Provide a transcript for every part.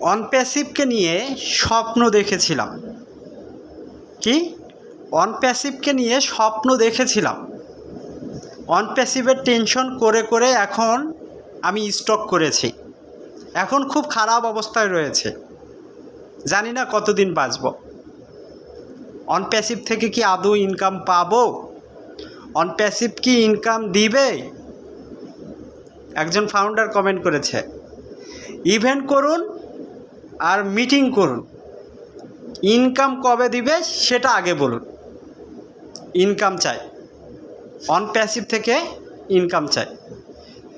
অনপ্যাসিভকে নিয়ে স্বপ্ন দেখেছিলাম। কি? অনপ্যাসিভকে নিয়ে স্বপ্ন দেখেছিলাম। অনপ্যাসিভের টেনশন করে করে এখন আমি স্টক করেছি। এখন খুব খারাপ অবস্থায় রয়েছে। জানি না কতদিন বাঁচব। অনপ্যাসিভ থেকে কি আদৌ ইনকাম পাবো? অনপ্যাসিভ কি ইনকাম দিবে? একজন ফাউন্ডার কমেন্ট করেছে। ইভেন্ট করুন আর মিটিং করুন। ইনকাম কবে দিবে সেটা আগে বলুন। ইনকাম চাই। অন প্যাসিভ থেকে ইনকাম চাই।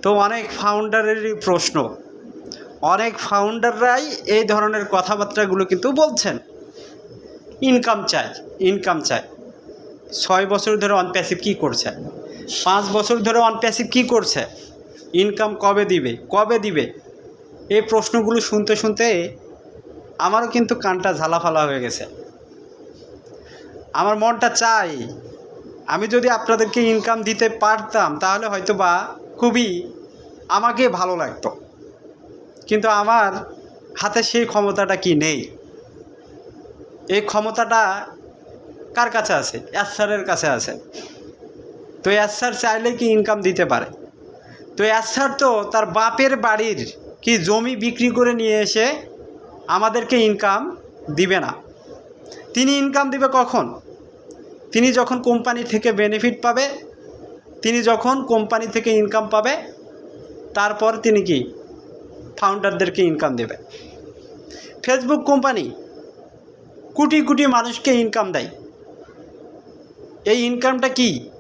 তো অনেক ফাউন্ডারেরই প্রশ্ন। অনেক ফাউন্ডাররাই এই ধরনের কথাবার্তাগুলো কিন্তু বলছেন। ইনকাম চাই ইনকাম চাই। ছয় বছর ধরে অন প্যাসিভ কী করছে? পাঁচ বছর ধরে অন প্যাসিভ কী করছে? ইনকাম কবে দিবে কবে দিবে? এই প্রশ্নগুলো শুনতে শুনতে আমারও কিন্তু কানটা ঝালাফালা হয়ে গেছে। আমার মনটা চাই, আমি যদি আপনাদেরকে ইনকাম দিতে পারতাম, তাহলে হয়তো বা খুবই আমাকে ভালো লাগতো। কিন্তু আমার হাতে সেই ক্ষমতাটা কি নেই? এই ক্ষমতাটা কার কাছে আছে? স্যারের কাছে আছে। তো স্যার চাইলে কি ইনকাম দিতে পারে? তো স্যার তো তার বাপের বাড়ির কি জমি বিক্রি করে নিয়ে এসে আমাদেরকে ইনকাম দিবে না। তিনি ইনকাম দিবে কখন? তিনি যখন কোম্পানি থেকে বেনিফিট পাবে, তিনি যখন কোম্পানি থেকে ইনকাম পাবে, তারপর তিনি কি? ফাউন্ডারদেরকে ইনকাম দেবে। ফেসবুক কোম্পানি কোটি কোটি মানুষকে ইনকাম দেয়। এই ইনকামটা কি?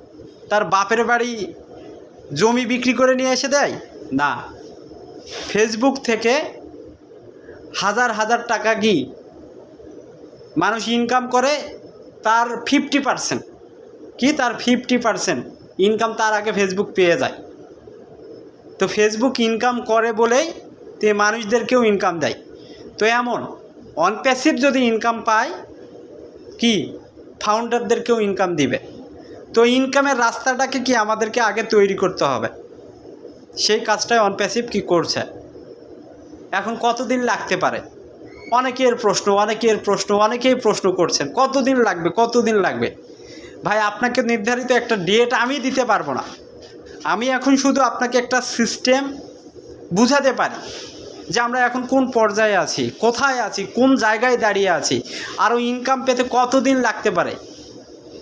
তার বাপের বাড়ি জমি বিক্রি করে নিয়ে এসে দেয়? না। ফেসবুক থেকে হাজার হাজার টাকা কি মানুষ ইনকাম করে, তার ফিফটি পারসেন্ট কি তার ফিফটি পারসেন্ট ইনকাম তার আগে ফেসবুক পেয়ে যায়। তো ফেসবুক ইনকাম করে বলেই তে মানুষদেরকেও ইনকাম দেয়। তো এমন অনপ্যাসিভ যদি ইনকাম পায়, কি ফাউন্ডারদেরকেও ইনকাম দিবে। তো ইনকামের রাস্তাটাকে কি আমাদেরকে আগে তৈরি করতে হবে? সেই কাজটাই অনপ্যাসিভ কি করছে? এখন কতদিন লাগতে পারে? অনেকের প্রশ্ন অনেকের প্রশ্ন, অনেকেই প্রশ্ন করছেন, কতদিন লাগবে কতদিন লাগবে? ভাই, আপনাকে নির্ধারিত একটা ডেট আমি দিতে পারব না। আমি এখন শুধু আপনাকে একটা সিস্টেম বুঝাতে পারি যে আমরা এখন কোন পর্যায়ে আছি, কোথায় আছি, কোন জায়গায় দাঁড়িয়ে আছি আরও ইনকাম পেতে কতদিন লাগতে পারে?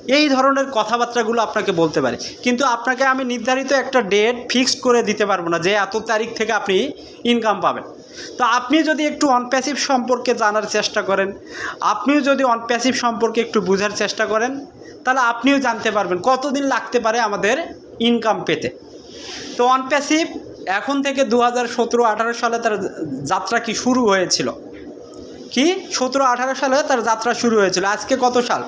এই ধরনের কথাবার্তাগুলো আপনাকে বলতে পারে। কিন্তু আপনাকে আমি নির্ধারিত একটা ডেট ফিক্সড করে দিতে পারব না যে এত তারিখ থেকে আপনি ইনকাম পাবেন। তো আপনি যদি একটু অনপ্যাসিভ সম্পর্কে জানার চেষ্টা করেন, আপনিও যদি অনপ্যাসিভ সম্পর্কে একটু বোঝার চেষ্টা করেন, তাহলে আপনিও জানতে পারবেন কতদিন লাগতে পারে আমাদের ইনকাম পেতে। তো অনপ্যাসিভ এখন থেকে দু হাজার সতেরো আঠারো সালে তার যাত্রা কি শুরু হয়েছিল? কি? সতেরো আঠারো সালে তার যাত্রা শুরু হয়েছিল। আজকে কত সাল?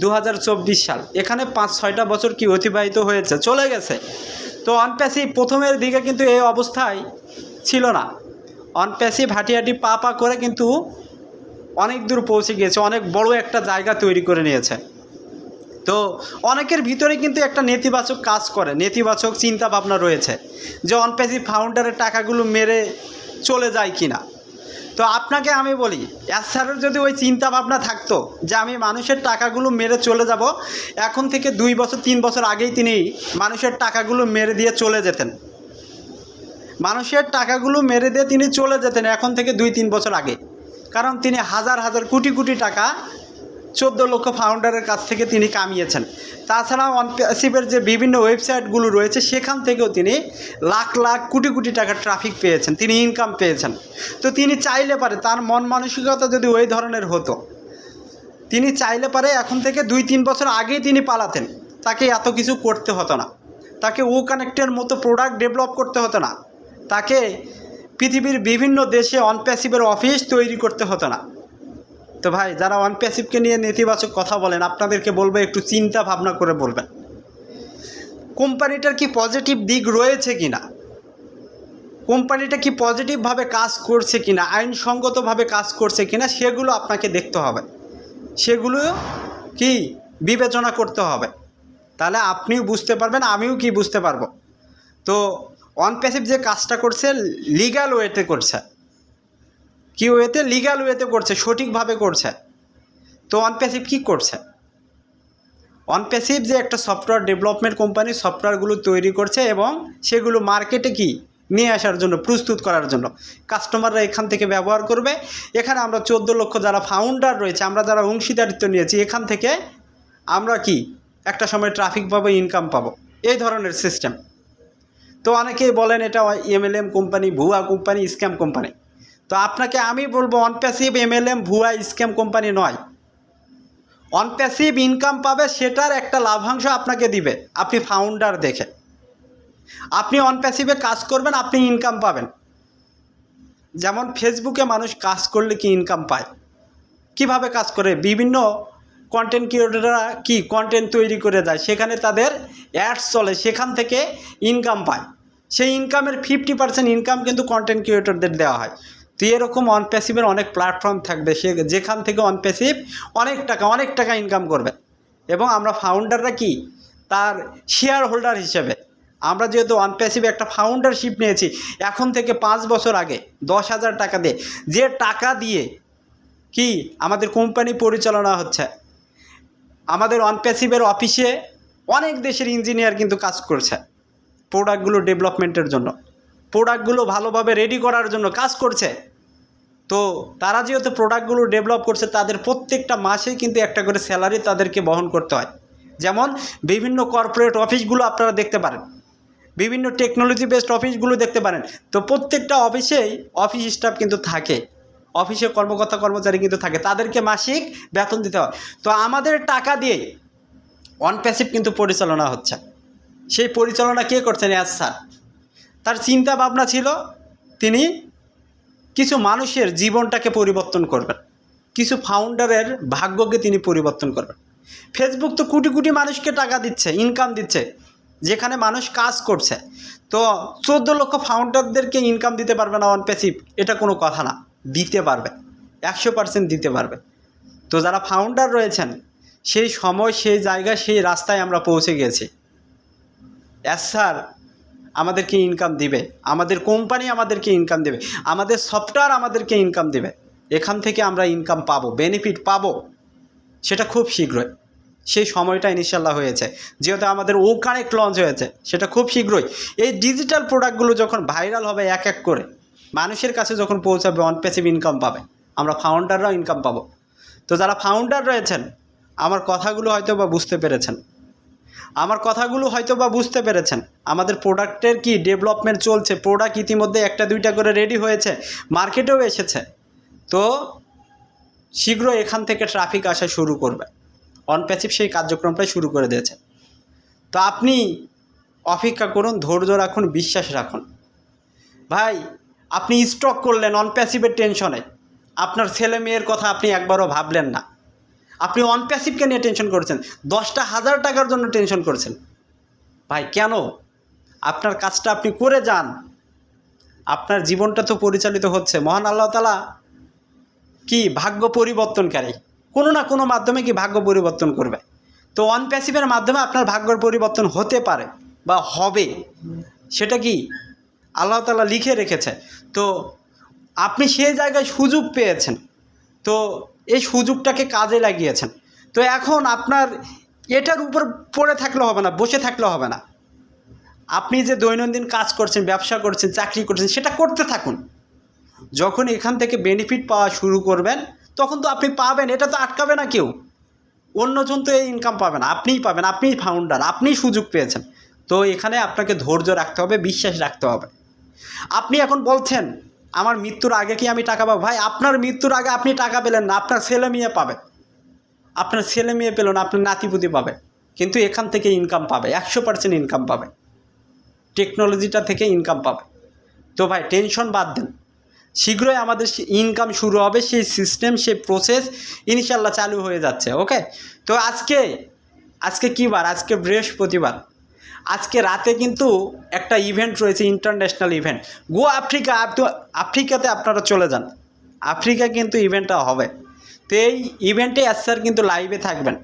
দু হাজার চব্বিশ সাল। এখানে পাঁচ, ছয়টা বছর কি অতিবাহিত হয়েছে? চলে গেছে। তো অনপ্যাসিভ প্রথমের দিকে কিন্তু এই অবস্থায় ছিল না। অনপ্যাসিভ হাঁটি হাঁটি পা পা করে কিন্তু অনেক দূর পৌঁছে গিয়েছে, অনেক বড় একটা জায়গা তৈরি করে নিয়েছে। তো অনেকের ভিতরে কিন্তু একটা নেতিবাচক কাজ করে, নেতিবাচক চিন্তা ভাবনা রয়েছে যে অনপ্যাসিভ ফাউন্ডারের টাকাগুলো মেরে চলে যায় কিনা। তো আপনাকে আমি বলি স্যারের যদি ওই চিন্তা ভাবনা থাকতো যে আমি মানুষের টাকাগুলো মেরে চলে যাব, এখন থেকে দুই বছর, তিন বছর আগেই তিনি মানুষের টাকাগুলো মেরে দিয়ে চলে যেতেন। মানুষের টাকাগুলো মেরে দিয়ে তিনি চলে যেতেন এখন থেকে দুই তিন বছর আগে। কারণ তিনি হাজার হাজার কোটি কোটি টাকা চোদ্দ লক্ষ ফাউন্ডারের কাছ থেকে তিনি কামিয়েছেন। তাছাড়াও অনপ্যাসিভের যে বিভিন্ন ওয়েবসাইটগুলো রয়েছে, সেখান থেকেও তিনি লাখ লাখ কোটি কোটি টাকার ট্রাফিক পেয়েছেন, তিনি ইনকাম পেয়েছেন। তো তিনি চাইলে পারে, তার মন মানসিকতা যদি ওই ধরনের হতো, তিনি চাইলে পারে এখন থেকে দুই তিন বছর আগেই তিনি পালাতেন। তাকে এত কিছু করতে হতো না। তাকে ও কানেক্টের মতো প্রোডাক্ট ডেভেলপ করতে হতো না। তাকে পৃথিবীর বিভিন্ন দেশে অনপ্যাসিভের অফিস তৈরি করতে হতো না। তো ভাই, যারা অনপ্যাসিভকে নিয়ে নেতিবাচক কথা বলেন, আপনাদেরকে বলব, একটু চিন্তা ভাবনা করে বলবেন। কোম্পানিটার কি পজিটিভ দিক রয়েছে কি না কোম্পানিটা কি পজিটিভভাবে কাজ করছে কি না আইনসঙ্গতভাবে কাজ করছে কি না সেগুলো আপনাকে দেখতে হবে। সেগুলো কি বিবেচনা করতে হবে। তাহলে আপনিও বুঝতে পারবেন, আমিও কি বুঝতে পারব? তো অনপ্যাসিভ যে কাজটা করছে লিগাল ওয়েতে করছে। কি ওয়েতে লিগাল ওয়েতে করছে, সঠিকভাবে করছে। তো অনপ্যাসিভ কী করছে? অনপ্যাসিভ যে একটা সফটওয়্যার ডেভেলপমেন্ট কোম্পানি সফটওয়্যারগুলো তৈরি করছে এবং সেগুলো মার্কেটে কি? নিয়ে আসার জন্য, প্রস্তুত করার জন্য। কাস্টমাররা এখান থেকে ব্যবহার করবে। এখানে আমরা চোদ্দ লক্ষ যারা ফাউন্ডার রয়েছে, আমরা যারা অংশীদারিত্ব নিয়েছি, এখান থেকে আমরা কি? একটা সময় ট্রাফিক পাবো ইনকাম পাবো। এই ধরনের সিস্টেম তো অনেকেই বলেন এটা এমএলএম কোম্পানি ভুয়া কোম্পানি স্ক্যাম কোম্পানি তো আপনাকে আমি বলব অনপ্যাসিভ এমএলএম ভুয়া স্ক্যাম কোম্পানি নয়। অনপ্যাসিভ ইনকাম পাবে, সেটার একটা লাভাংশ আপনাকে দিবে। আপনি ফাউন্ডার দেখে। আপনি অনপ্যাসিভে কাজ করবেন, আপনি ইনকাম পাবেন। যেমন ফেসবুকে মানুষ কাজ করলে কি ইনকাম পায়? কীভাবে কাজ করে? বিভিন্ন কন্টেন্ট ক্রিয়েটররা কি কন্টেন্ট তৈরি করে দেয়? সেখানে তাদের অ্যাডস চলে, সেখান থেকে ইনকাম পায়। সেই ইনকামের ফিফটি পার্সেন্ট ইনকাম কিন্তু কন্টেন্ট ক্রিয়েটরদের দেওয়া হয়। তো এরকম অনপ্যাসিভের অনেক প্ল্যাটফর্ম থাকবে, সে যেখান থেকে অনপ্যাসিভ অনেক টাকা অনেক টাকা ইনকাম করবে। এবং আমরা ফাউন্ডাররা কি? তার শেয়ার হোল্ডার হিসেবে। আমরা যেহেতু অনপ্যাসিভ একটা ফাউন্ডারশিপ নিয়েছি, এখন থেকে পাঁচ বছর আগে দশ হাজার টাকা দিয়ে, যে টাকা দিয়ে কি আমাদের কোম্পানি পরিচালনা হচ্ছে আমাদের অনপ্যাসিভের অফিসে অনেক দেশের ইঞ্জিনিয়ার কিন্তু কাজ করছে প্রোডাক্টগুলো ডেভেলপমেন্টের জন্য। প্রোডাক্টগুলো ভালোভাবে রেডি করার জন্য কাজ করছে। তো তারা যেহেতু প্রোডাক্টগুলো ডেভেলপ করছে, তাদের প্রত্যেকটা মাসেই কিন্তু একটা করে স্যালারি তাদেরকে বহন করতে হয়। যেমন বিভিন্ন কর্পোরেট অফিসগুলো আপনারা দেখতে পারেন। বিভিন্ন টেকনোলজি বেসড অফিসগুলো দেখতে পারেন। তো প্রত্যেকটা অফিসেই অফিস স্টাফ কিন্তু থাকে। অফিসে কর্মকর্তা কর্মচারী কিন্তু থাকে, তাদেরকে মাসিক বেতন দিতে হয়। তো আমাদের টাকা দিয়ে অনপ্যাসিভ কিন্তু পরিচালনা হচ্ছে। সেই পরিচালনা কে করছেন অ্যাজ স্যার? তার চিন্তা ভাবনা ছিল তিনি কিছু মানুষের জীবনটাকে পরিবর্তন করবেন। কিছু ফাউন্ডারের ভাগ্যকে তিনি পরিবর্তন করবেন। ফেসবুক তো কোটি কোটি মানুষকে টাকা দিচ্ছে ইনকাম দিচ্ছে, যেখানে মানুষ কাজ করছে। তো চোদ্দ লক্ষ ফাউন্ডারদেরকে ইনকাম দিতে পারবে না অন প্যাসিভ এটা কোনো কথা না। দিতে পারবে, একশো পার্সেন্ট দিতে পারবে। তো যারা ফাউন্ডার রয়েছেন, সেই সময়, সেই জায়গায়, সেই রাস্তায় আমরা পৌঁছে গেছি। অ্যাস স্যার আমাদেরকে ইনকাম দিবে। আমাদের কোম্পানি আমাদেরকে ইনকাম দেবে। আমাদের সফটওয়্যার আমাদেরকে ইনকাম দেবে। এখান থেকে আমরা ইনকাম পাবো বেনিফিট পাবো। সেটা খুব শীঘ্রই। সেই সময়টা ইনিশাল্লাহ হয়েছে। যেহেতু আমাদের ও কানেক্ট লঞ্চ হয়েছে, সেটা খুব শীঘ্রই। এই ডিজিটাল প্রোডাক্টগুলো যখন ভাইরাল হবে এক এক করে মানুষের কাছে যখন পৌঁছাবে অন প্যাসিভ ইনকাম পাবে। আমরা ফাউন্ডাররাও ইনকাম পাবো। তো যারা ফাউন্ডার রয়েছেন, আমার কথাগুলো হয়তো বা বুঝতে পেরেছেন। আমার কথাগুলো হয়তো বা বুঝতে পেরেছেন। আমাদের প্রোডাক্টের কি ডেভেলপমেন্ট চলছে? প্রোডাক্ট ইতিমধ্যে একটা, দুইটা করে রেডি হয়েছে মার্কেটেও এসেছে। তো শীঘ্র এখান থেকে ট্রাফিক আসা শুরু করবে। অনপ্যাসিভ সেই কার্যক্রমটাই শুরু করে দিয়েছে। তো আপনি অপেক্ষা করুন, ধৈর্য রাখুন, বিশ্বাস রাখুন। ভাই আপনি স্টক করলেন অনপ্যাসিভের টেনশনে আপনার ছেলে মেয়ের কথা আপনি একবারও ভাবলেন না। আপনি অনপ্যাসিভকে নিয়ে টেনশন করছেন, দশটা হাজার টাকার জন্য টেনশন করছেন। ভাই, কেন? আপনার কাজটা আপনি করে যান। আপনার জীবনটা তো পরিচালিত হচ্ছে। মহান আল্লাহ তালা কি ভাগ্য পরিবর্তনকারী? কোনো না কোনো মাধ্যমে কি ভাগ্য পরিবর্তন করবে? তো অনপ্যাসিভের মাধ্যমে আপনার ভাগ্যের পরিবর্তন হতে পারে বা হবে। সেটা কি? আল্লাহ তালা লিখে রেখেছে। তো আপনি সেই জায়গায় সুযোগ পেয়েছেন। তো এই সুযোগটাকে কাজে লাগিয়েছেন। তো এখন আপনার এটার উপর পড়ে থাকলে হবে না, বসে থাকলে হবে না। আপনি যে দৈনন্দিন কাজ করছেন, ব্যবসা করছেন, চাকরি করছেন, সেটা করতে থাকুন। যখন এখান থেকে বেনিফিট পাওয়া শুরু করবেন, তখন তো আপনি পাবেন, এটা তো আটকাবে না কেউ। অন্যজন তো এই ইনকাম পাবে না, আপনিই পাবেন, আপনিই ফাউন্ডার আপনিই সুযোগ পেয়েছেন। তো এখানে আপনাকে ধৈর্য রাখতে হবে, বিশ্বাস রাখতে হবে। আপনি এখন বলছেন, আমার মৃত্যুর আগে কি আমি টাকা পাবো? ভাই, আপনার মৃত্যুর আগে আপনি টাকা পেলেন না, আপনার ছেলে মেয়ে পাবে। আপনার ছেলে মেয়ে পেল না, আপনার নাতিপুতি পাবে। কিন্তু এখান থেকে ইনকাম পাবে, একশো পার্সেন্ট ইনকাম পাবে। টেকনোলজিটা থেকে ইনকাম পাবে। তো ভাই টেনশন বাদ দেন। শীঘ্রই আমাদের ইনকাম শুরু হবে, সেই সিস্টেম সেই প্রসেস ইনশাল্লাহ চালু হয়ে যাচ্ছে ওকে তো আজকে আজকে কী বার? আজকে বৃহস্পতিবার। আজকে রাতে কিন্তু একটা ইভেন্ট রয়েছে ইন্টারন্যাশনাল ইভেন্ট গো আফ্রিকা আফ্রিকাতে আপনারা চলে যান। আফ্রিকা কিন্তু ইভেন্টটা হবে। তো এই ইভেন্টে এস স্যার কিন্তু লাইভে থাকবেন।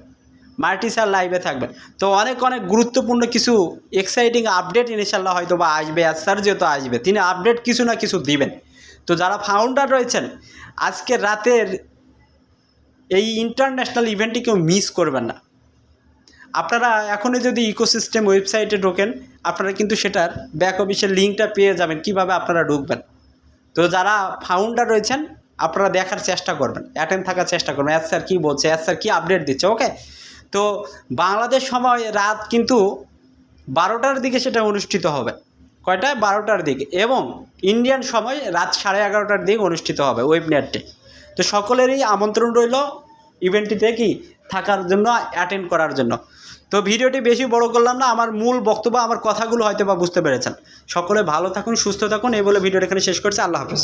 মাল্টি স্যার লাইভে থাকবেন। তো অনেক অনেক গুরুত্বপূর্ণ কিছু এক্সাইটিং আপডেট ইনশাল্লাহ হয়তো বা আসবে এস স্যার যেহেতু আসবে, তিনি আপডেট কিছু না কিছু দিবেন। তো যারা ফাউন্ডার রয়েছেন, আজকে রাতের এই ইন্টারন্যাশনাল ইভেন্টটি কেউ মিস করবেন না। আপনারা এখনই যদি ইকোসিস্টেম ওয়েবসাইটে ঢোকেন, আপনারা কিন্তু সেটার ব্যাক অফিসের লিঙ্কটা পেয়ে যাবেন, কীভাবে আপনারা ঢুকবেন। তো যারা ফাউন্ডার রয়েছেন, আপনারা দেখার চেষ্টা করবেন অ্যাটেন্ড থাকার চেষ্টা করবেন এস স্যার কী বলছে? এস স্যার কী আপডেট দিচ্ছে? ওকে তো বাংলাদেশ সময় রাত কিন্তু বারোটার দিকে সেটা অনুষ্ঠিত হবে। কয়টায়? বারোটার দিকে। এবং ইন্ডিয়ান সময় রাত সাড়ে এগারোটার দিকে অনুষ্ঠিত হবে ওয়েবনেটটি তো সকলেরই আমন্ত্রণ রইল ইভেন্টটিতে কি থাকার জন্য অ্যাটেন্ড করার জন্য। তো ভিডিওটি বেশি বড় করলাম না, আমার মূল বক্তব্য, আমার কথাগুলো হয়তো বা বুঝতে পেরেছেন। সকলে ভালো থাকুন, সুস্থ থাকুন, এই বলে ভিডিওটা এখানে শেষ করছে। আল্লাহ হাফেজ।